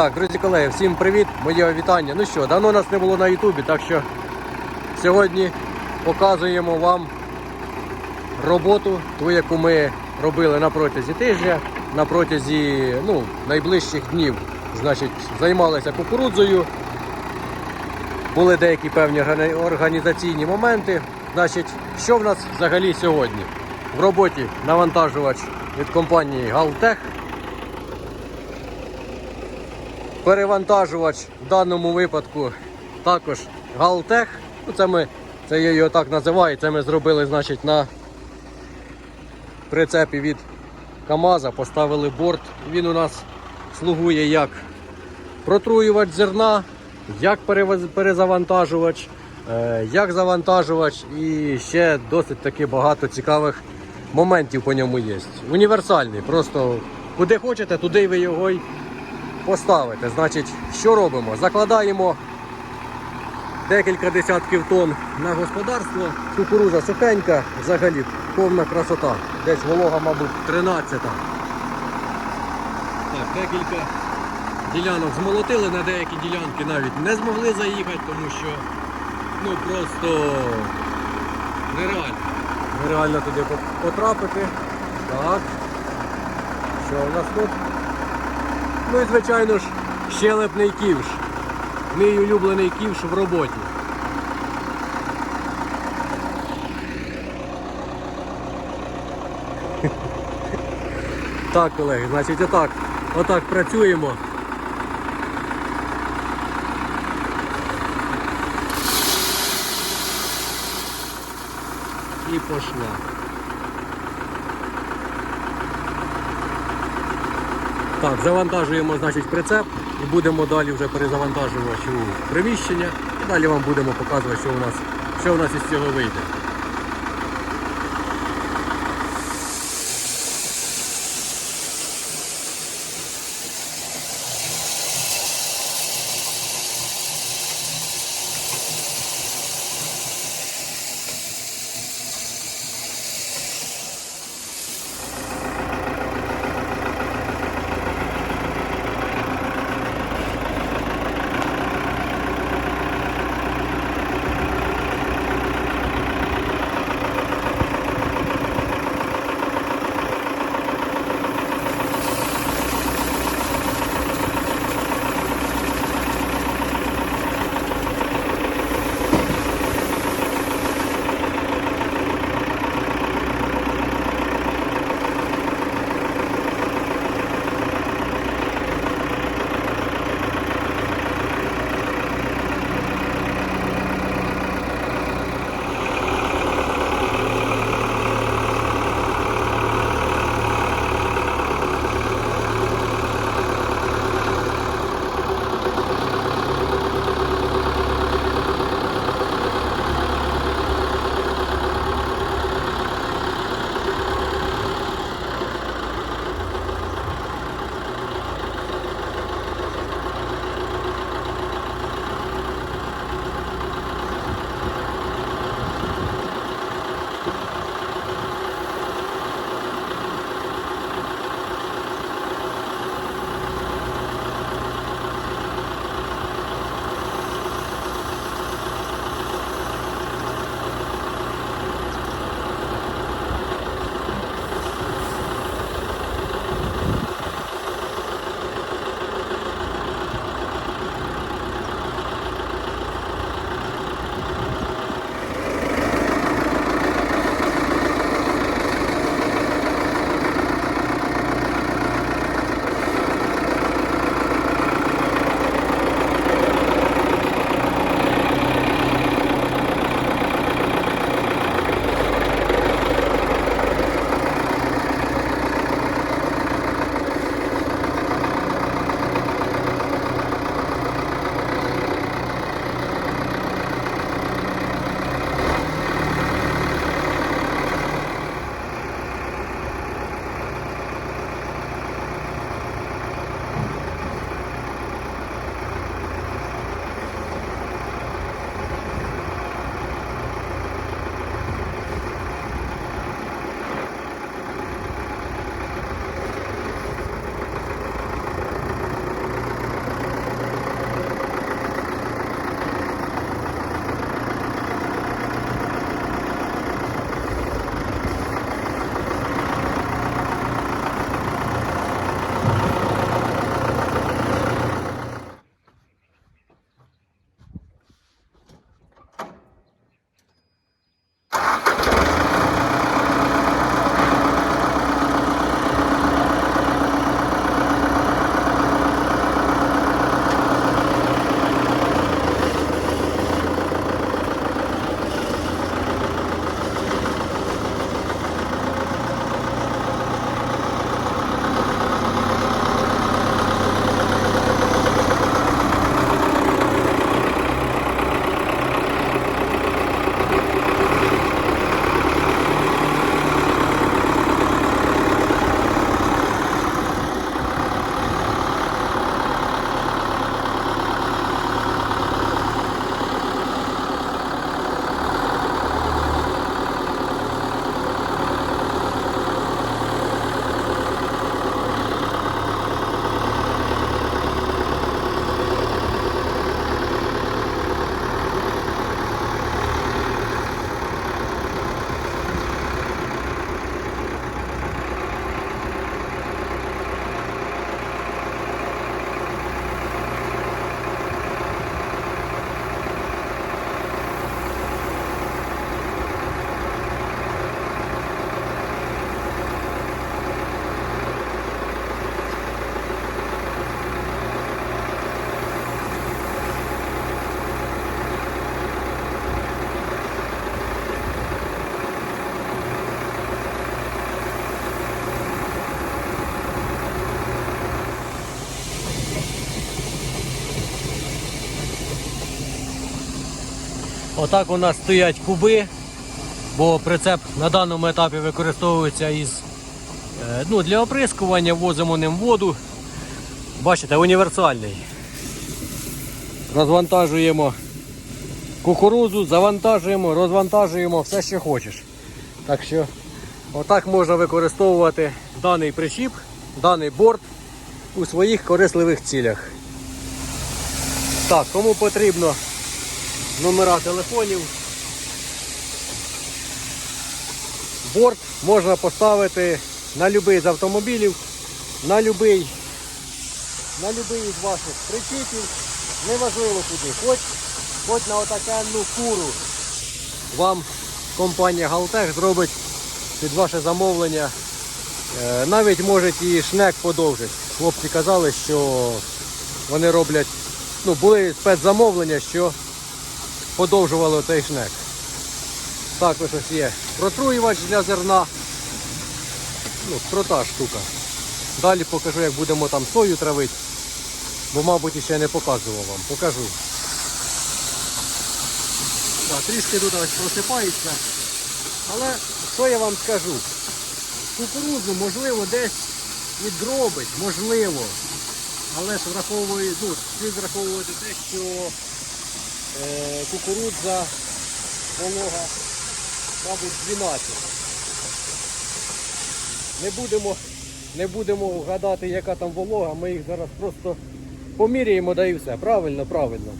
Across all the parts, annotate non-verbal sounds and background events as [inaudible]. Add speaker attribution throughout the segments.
Speaker 1: Так, друзі колеги, всім привіт, моє вітання. Ну що, давно нас не було на Ютубі, так що сьогодні показуємо вам роботу, ту, яку ми робили на протязі тижня, на протязі ну, найближчих днів. Значить, займалися кукурудзою. Були деякі певні організаційні моменти. Значить, що в нас взагалі сьогодні? В роботі навантажувач від компанії Галтех. Перевантажувач в даному випадку також Галтех. Ну, це ми, це я його так називаю. Це ми зробили, значить, на прицепі від КАМАЗа, поставили борт. Він у нас слугує як протруювач зерна, як перезавантажувач, е, як завантажувач і ще досить таки багато цікавих моментів по ньому є. Універсальний, просто куди хочете, туди ви його й поставите. Значить, що робимо? Закладаємо декілька десятків тонн на господарство. Кукуруза сухенька, взагалі повна красота. Десь волога, мабуть, 13. Так, декілька ділянок змолотили, на деякі ділянки навіть не змогли заїхати, тому що ну просто нереально. Нереально туди потрапити. Так. Що у нас тут? Ну і звичайно ж, щелепний ківш. Мій улюблений ківш в роботі. Так, колеги, значить отак, отак працюємо. І пошла. Так, завантажуємо значить, прицеп і будемо далі вже перезавантажувати приміщення. І далі вам будемо показувати, що у нас, що у нас із цього вийде. Отак у нас стоять куби, бо прицеп на даному етапі використовується із е, ну, для оприскування, возимо ним воду. Бачите, універсальний. Розвантажуємо кукурузу, завантажуємо, розвантажуємо все, що хочеш. Так що отак можна використовувати даний причіп, даний борт у своїх корисливих цілях. Так, кому потрібно номера телефонів. Борт можна поставити на будь-який з автомобілів, на будь-який на любий із ваших причіпів, неважливо куди, хоч, хоч на отакенну фуру вам компанія Галтех зробить під ваше замовлення. Е, Навіть може і шнек подовжить. Хлопці казали, що вони роблять, ну, були спецзамовлення, що подовжували цей шнек. Також ось є протруювач для зерна. Ну, крута штука. Далі покажу, як будемо там сою травити. Бо, мабуть, ще не показував вам. Покажу. Так, трішки тут ось просипається. Але що я вам скажу? Кукурудзу, можливо, десь і дробить, можливо. Але ж враховую, ну, слід враховувати те, що кукурудза волога, мабуть, 12. Не будемо, не будемо гадати, яка там волога, ми їх зараз просто поміряємо, да і все. Правильно, правильно.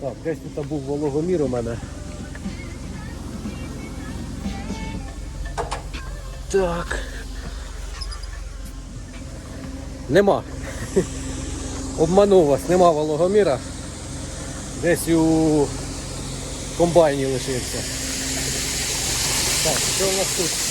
Speaker 1: Так, десь тут був вологомір у мене. Так. Нема. [laughs] Обманув вас, нема вологоміра. Десь у комбайні лишився. Так, що у нас тут?